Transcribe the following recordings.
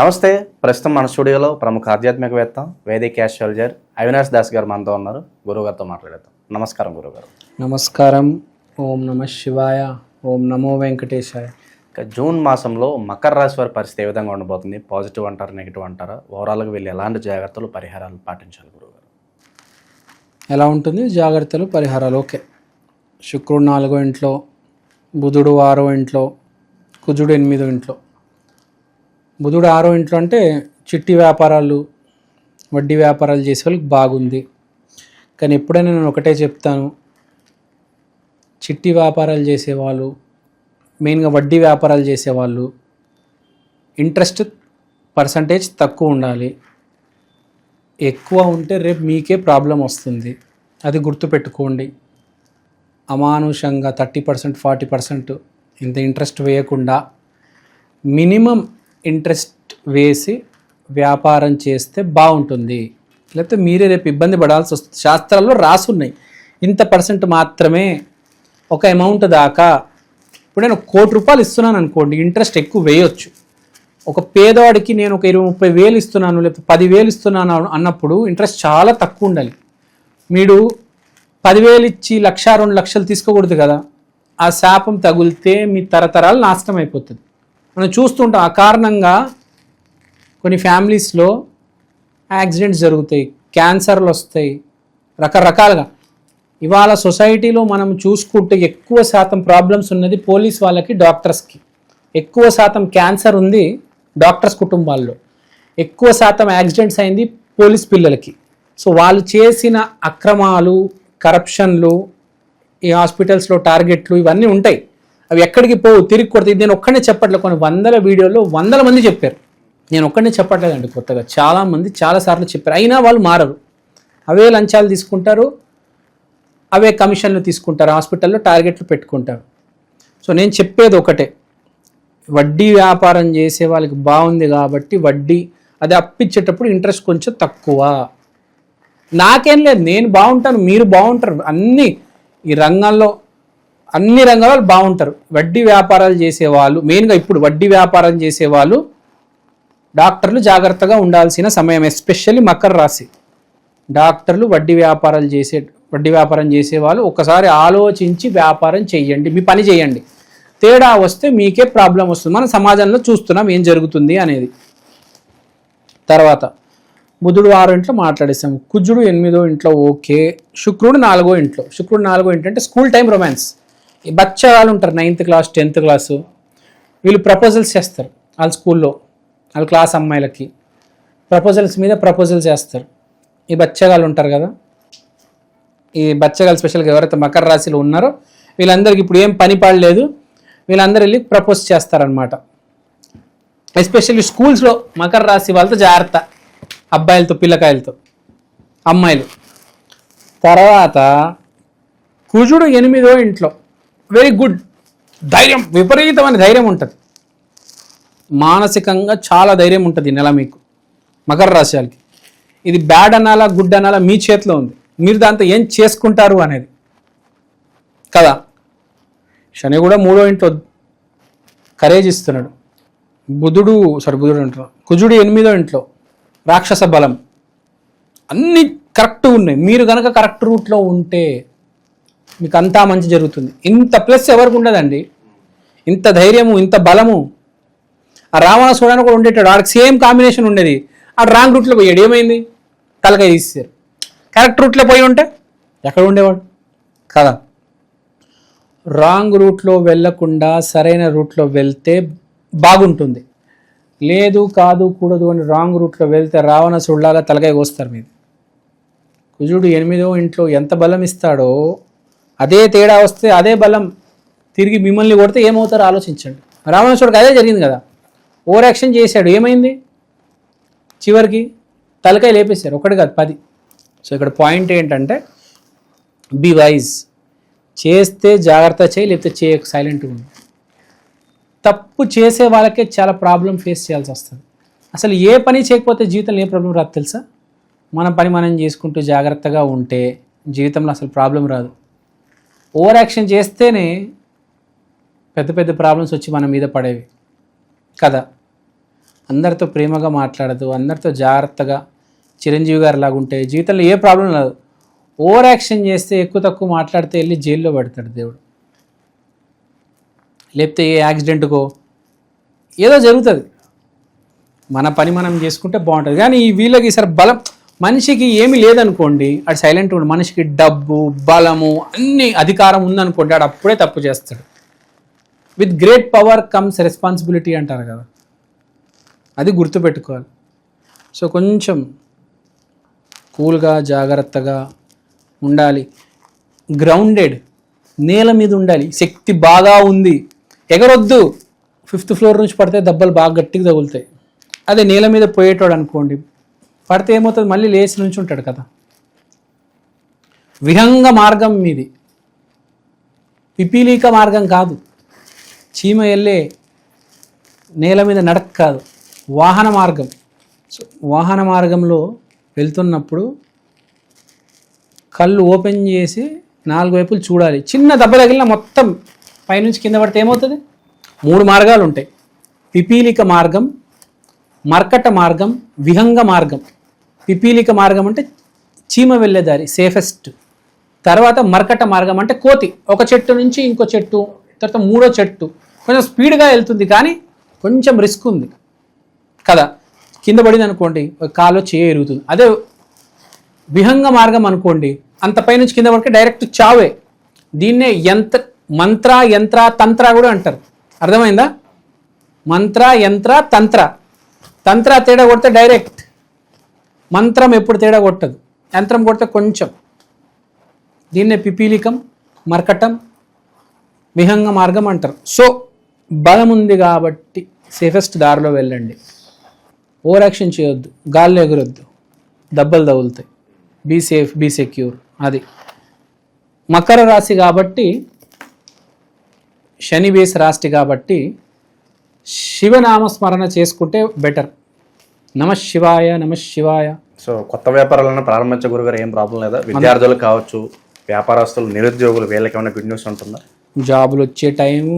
నమస్తే ప్రస్తుతం మన స్టూడియోలో ప్రముఖ ఆధ్యాత్మికవేత్త వేదిక ఆస్ట్రాలజర్ అవినాష్ దాస్ గారు మనతో ఉన్నారు. గురువుగారితో మాట్లాడేద్దాం. నమస్కారం గురుగారు నమస్కారం. ఓం నమ శివాయ. ఓం నమో వెంకటేశాయ. ఇక జూన్ మాసంలో మకర రాశి వారి పరిస్థితి ఏ విధంగా ఉండబోతుంది? పాజిటివ్ అంటారా నెగిటివ్ అంటారా? ఓవరాల్గా వీళ్ళు ఎలాంటి జాగ్రత్తలు పరిహారాలు పాటించాలి గురుగారు ఎలా ఉంటుంది? జాగ్రత్తలు పరిహారాలు. ఓకే. శుక్రుడు నాలుగో ఇంట్లో బుధుడు ఆరో ఇంట్లో కుజుడు ఎనిమిదో ఇంట్లో. బుధుడు ఆరో ఇంట్లో అంటే చిట్టి వ్యాపారాలు వడ్డీ వ్యాపారాలు చేసే వాళ్ళకి బాగుంది. కానీ ఎప్పుడైనా నేను ఒకటే చెప్తాను. చిట్టి వ్యాపారాలు చేసేవాళ్ళు మెయిన్గా వడ్డీ వ్యాపారాలు చేసేవాళ్ళు ఇంట్రెస్ట్ పర్సంటేజ్ తక్కువ ఉండాలి. ఎక్కువ ఉంటే రేపు మీకే ప్రాబ్లం వస్తుంది. అది గుర్తుపెట్టుకోండి. అమానుషంగా థర్టీ పర్సెంట్ ఫార్టీ పర్సెంట్ ఇంత ఇంట్రెస్ట్ వేయకుండా మినిమం ఇంట్రెస్ట్ వేసి వ్యాపారం చేస్తే బాగుంటుంది. లేకపోతే మీరే రేపు ఇబ్బంది పడాల్సి వస్తుంది. శాస్త్రాల్లో రాసున్నాయి. ఇంత పర్సెంట్ మాత్రమే ఒక అమౌంట్ దాకా ఇప్పుడు నేను కోటి రూపాయలు ఇస్తున్నాను అనుకోండి ఇంట్రెస్ట్ ఎక్కువ వేయొచ్చు. ఒక పేదవాడికి నేను ఒక ఇరవై ముప్పై వేలు ఇస్తున్నాను లేకపోతే పదివేలు ఇస్తున్నాను అన్నప్పుడు ఇంట్రెస్ట్ చాలా తక్కువ ఉండాలి. మీరు పదివేలు ఇచ్చి లక్ష రెండు లక్షలు తీసుకోకూడదు కదా. ఆ శాపం తగిలితే మీ తరతరాలు నాశనం అయిపోతుంది. మనం చూస్తుంటాం ఆ కారణంగా కొన్ని ఫ్యామిలీస్లో యాక్సిడెంట్స్ జరుగుతాయి క్యాన్సర్లు వస్తాయి రకరకాలుగా. ఇవాళ సొసైటీలో మనం చూసుకుంటే ఎక్కువ శాతం ప్రాబ్లమ్స్ ఉన్నది పోలీస్ వాళ్ళకి డాక్టర్స్కి ఎక్కువ శాతం క్యాన్సర్ ఉంది డాక్టర్స్ కుటుంబాల్లో. ఎక్కువ శాతం యాక్సిడెంట్స్ అయింది పోలీస్ పిల్లలకి. సో వాళ్ళు చేసిన అక్రమాలు కరప్షన్లు ఈ హాస్పిటల్స్లో టార్గెట్లు ఇవన్నీ ఉంటాయి. అవి ఎక్కడికి పోవు తిరిగి కొడతాయి. నేను ఒక్కడే చెప్పట్లేదు. కొన్ని వందల వీడియోలో వందల మంది చెప్పారు. నేను ఒక్కడే చెప్పట్లేదండి కొత్తగా. చాలామంది చాలాసార్లు చెప్పారు. అయినా వాళ్ళు మారరు. అవే లంచాలు తీసుకుంటారు. అవే కమిషన్లు తీసుకుంటారు. హాస్పిటల్లో టార్గెట్లు పెట్టుకుంటారు. సో నేను చెప్పేది ఒకటే. వడ్డీ వ్యాపారం చేసే వాళ్ళకి బాగుంది కాబట్టి వడ్డీ అది అప్పిచ్చేటప్పుడు ఇంట్రెస్ట్ కొంచెం తక్కువ. నాకేం లేదు. నేను బాగుంటాను మీరు బాగుంటారు. అన్నీ ఈ రంగంలో అన్ని రంగాల్లో బాగుంటారు. వడ్డీ వ్యాపారాలు చేసేవాళ్ళు మెయిన్గా ఇప్పుడు వడ్డీ వ్యాపారం చేసేవాళ్ళు డాక్టర్లు జాగ్రత్తగా ఉండాల్సిన సమయం ఎస్పెషల్లీ మకర రాశి. డాక్టర్లు వడ్డీ వ్యాపారాలు చేసే వడ్డీ వ్యాపారం చేసేవాళ్ళు ఒకసారి ఆలోచించి వ్యాపారం చేయండి మీ పని చేయండి తేడా వస్తే మీకే ప్రాబ్లం వస్తుంది. మన సమాజంలో చూస్తున్నాం ఏం జరుగుతుంది అనేది. తర్వాత బుధుడు ఆరో ఇంట్లో మాట్లాడేసాం కుజుడు ఎనిమిదో ఇంట్లో ఓకే శుక్రుడు నాలుగో ఇంట్లో. శుక్రుడు నాలుగో ఇంట్లో అంటే స్కూల్ టైం రొమాన్స్. ఈ బచ్చగాళ్ళు ఉంటారు నైన్త్ క్లాస్ టెన్త్ క్లాసు వీళ్ళు ప్రపోజల్స్ చేస్తారు వాళ్ళ స్కూల్లో వాళ్ళ క్లాస్ అమ్మాయిలకి. ప్రపోజల్స్ మీద ప్రపోజల్స్ చేస్తారు. ఈ బచ్చగాళ్ళు ఉంటారు కదా ఈ బచ్చగాళ్ళు స్పెషల్గా ఎవరైతే మకర రాశిలో ఉన్నారో వీళ్ళందరికీ ఇప్పుడు ఏం పని పాడలేదు వీళ్ళందరూ వెళ్ళి ప్రపోజ్ చేస్తారనమాట ఎస్పెషల్లీ స్కూల్స్లో మకర రాశి వాళ్ళతో జాగ్రత్త. అబ్బాయిలతో పిల్లకాయలతో అమ్మాయిలు. తర్వాత కుజుడు ఎనిమిదో ఇంట్లో. Very good. ధైర్యం విపరీతమైన ధైర్యం ఉంటుంది. మానసికంగా చాలా ధైర్యం ఉంటుంది నెల మీకు మకర రాశి ఇది బ్యాడ్ అనాలా గుడ్ అనాలా మీ చేతిలో ఉంది. మీరు దాంతో ఏం చేసుకుంటారు అనేది. కదా? శని కూడా మూడో ఇంట్లో కరేజ్ ఇస్తున్నాడు. బుధుడు సారీ బుధుడు అంటున్నాడు కుజుడు ఎనిమిదో ఇంట్లో రాక్షస బలం. అన్నీ కరెక్ట్ ఉన్నాయి. మీరు కనుక కరెక్ట్ రూట్లో ఉంటే మీకు అంతా మంచి జరుగుతుంది. ఇంత ప్లస్ ఎవరికి ఉండదండి? ఇంత ధైర్యము ఇంత బలము. ఆ రావణాసురాన్ని కూడా ఉండేటాడు. ఆడికి సేమ్ కాంబినేషన్ ఉండేది. ఆ రాంగ్ రూట్లో పోయాడు. ఏమైంది? తలకాయ తీసేశారు. కరెక్ట్ రూట్లో పోయి ఉంటే ఎక్కడ ఉండేవాడు? కదా. రాంగ్ రూట్లో వెళ్ళకుండా సరైన రూట్లో వెళ్తే బాగుంటుంది. లేదు కాదు కూడదు అని రాంగ్ రూట్లో వెళ్తే రావణసుడిలాగా తలకాయ కోస్తారు మీరు. కుజుడు ఎనిమిదో ఇంట్లో ఎంత బలం ఇస్తాడో అదే తేడా వస్తే అదే బలం తిరిగి మిమ్మల్ని కొడితే ఏమవుతారో ఆలోచించండి. రావణేశ్వరుడికి అదే జరిగింది కదా. ఓవర్ యాక్షన్ చేశాడు. ఏమైంది? చివరికి తలకాయ లేపేశారు. ఒకటి కాదు పది. సో ఇక్కడ పాయింట్ ఏంటంటే బి వైజ్ చేస్తే జాగ్రత్త చేయి లేకపోతే చేయ సైలెంట్గా ఉంది తప్పు చేసే వాళ్ళకే చాలా ప్రాబ్లం ఫేస్ చేయాల్సి వస్తుంది. అసలు ఏ పని చేయకపోతే జీవితంలో ఏ ప్రాబ్లం రాదు తెలుసా? మన పని మనం చేసుకుంటూ జాగ్రత్తగా ఉంటే జీవితంలో అసలు ప్రాబ్లం రాదు. ఓవర్ యాక్షన్ చేస్తేనే పెద్ద పెద్ద ప్రాబ్లమ్స్ వచ్చి మన మీద పడేవి. కదా అందరితో ప్రేమగా మాట్లాడదు అందరితో జాగ్రత్తగా చిరంజీవి గారు లాగా ఉంటే జీవితంలో ఏ ప్రాబ్లం లేదు. ఓవర్ యాక్షన్ చేస్తే ఎక్కువ తక్కువ మాట్లాడితే వెళ్ళి జైల్లో పెడతాడు దేవుడు. లేకపోతే ఏ యాక్సిడెంట్కో ఏదో జరుగుతుంది. మన పని మనం చేసుకుంటే బాగుంటుంది. కానీ ఈ వీళ్ళకి ఈసారి బలం మనిషికి ఏమీ లేదనుకోండి అది సైలెంట్ ఉండి. మనిషికి డబ్బు బలము అన్ని అధికారం ఉందనుకోండి ఆడు అప్పుడే తప్పు చేస్తాడు. With great power comes responsibility అంటారు కదా. అది గుర్తుపెట్టుకోవాలి. సో కొంచెం కూల్గా జాగ్రత్తగా ఉండాలి. గ్రౌండెడ్ నేల మీద ఉండాలి. శక్తి బాగా ఉంది. ఎగరొద్దు. ఫిఫ్త్ ఫ్లోర్ నుంచి పడితే దెబ్బలు బాగా గట్టిగా తగులుతాయి. అదే నేల మీద పోయేటోడు అనుకోండి పడితే ఏమవుతుంది? మళ్ళీ లేచి నుంచి ఉంటాడు కదా. విహంగ మార్గం మీది. పిపీలీక మార్గం కాదు. చీమ వెళ్ళే నేల మీద నడక కాదు. వాహన మార్గం. సో వాహన మార్గంలో వెళ్తున్నప్పుడు కళ్ళు ఓపెన్ చేసి నాలుగు వైపులు చూడాలి. చిన్న దెబ్బ తగిలిన మొత్తం పైనుంచి కింద పడితే ఏమవుతుంది? మూడు మార్గాలు ఉంటాయి పిపీలిక మార్గం మర్కట మార్గం విహంగ మార్గం. పిపీలిక మార్గం అంటే చీమ వెళ్ళే దారి సేఫెస్ట్ తర్వాత మర్కట మార్గం అంటే కోతి ఒక చెట్టు నుంచి ఇంకో చెట్టు తర్వాత మూడో చెట్టు. కొంచెం స్పీడ్గా వెళ్తుంది కానీ కొంచెం రిస్క్ ఉంది. కదా? కింద పడింది అనుకోండి కాలో చేయ ఎరుగుతుంది. అదే విహంగ మార్గం అనుకోండి అంత పైనుంచి కింద పడితే డైరెక్ట్ చావే. దీన్నే యంత్ర మంత్ర యంత్ర తంత్ర కూడా అంటారు. అర్థమైందా? మంత్ర యంత్ర తంత్ర. తంత్ర తేడా కొడితే డైరెక్ట్ మంత్రం ఎప్పుడు తేడా కొట్టదు. యంత్రం కొడితే కొంచెం. దీన్నే పిపీలికం మర్కటం విహంగ మార్గం అంటారు. సో బలం ఉంది కాబట్టి సేఫెస్ట్ దారిలో వెళ్ళండి. ఓవర్ యాక్షన్ చేయొద్దు. గాల్లో ఎగురొద్దు. దెబ్బలు తగులుతాయి. Be safe be secure. అది. మకర రాశి కాబట్టి శని బేస్ రాశి కాబట్టి శివనామస్మరణ చేసుకుంటే బెటర్. నమ శివాయ నమ శివాయ. సో కొత్త వ్యాపారాలను ప్రారంభించే గురుగారు ఏం ప్రాబ్లం లేదా? విద్యార్థులు కావచ్చు వ్యాపారస్తులు నిరుద్యోగులు వీళ్ళకి ఏమైనా గుడ్ న్యూస్ ఉంటుందా? జాబులు వచ్చే టైము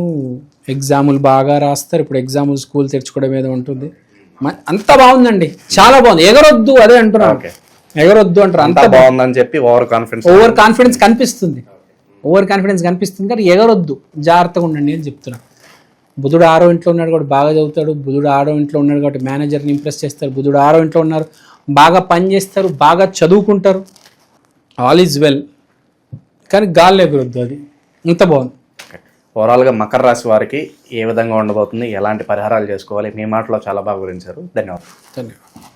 ఎగ్జాములు బాగా రాస్తారు. ఇప్పుడు ఎగ్జాములు స్కూల్ తెరుచుకోవడం మీద ఉంటుంది. అంతా బాగుందండి. చాలా బాగుంది. ఎగరొద్దు అదే అంటున్నాను ఓకే. ఎగరొద్దు అంటారు. అంత బాగుందని చెప్పి ఓవర్ కాన్ఫిడెన్స్ ఓవర్ కాన్ఫిడెన్స్ కనిపిస్తుంది. ఓవర్ కాన్ఫిడెన్స్ కనిపిస్తుంది. కానీ ఎగరొద్దు. జాగ్రత్తగా ఉండండి అని చెప్తున్నా. బుధుడు ఆరో ఇంట్లో ఉన్నాడు కాబట్టి బాగా చదువుతాడు. బుధుడు ఆరో ఇంట్లో ఉన్నాడు కాబట్టి మేనేజర్ని ఇంప్రెస్ చేస్తారు. బుధుడు ఆరో ఇంట్లో ఉన్నారు. బాగా పని చేస్తారు. బాగా చదువుకుంటారు. ఆల్ ఈజ్ వెల్ కానీ గాల్లో ఎగరొద్దు అది. ఇంత బాగుంది. ఓవరాల్గా మకర రాశి వారికి ఏ విధంగా ఉండబోతుంది? ఎలాంటి పరిహారాలు చేసుకోవాలి? మీ మాటలో చాలా బాగా వివరించారు. ధన్యవాదాలు. ధన్యవాదాలు.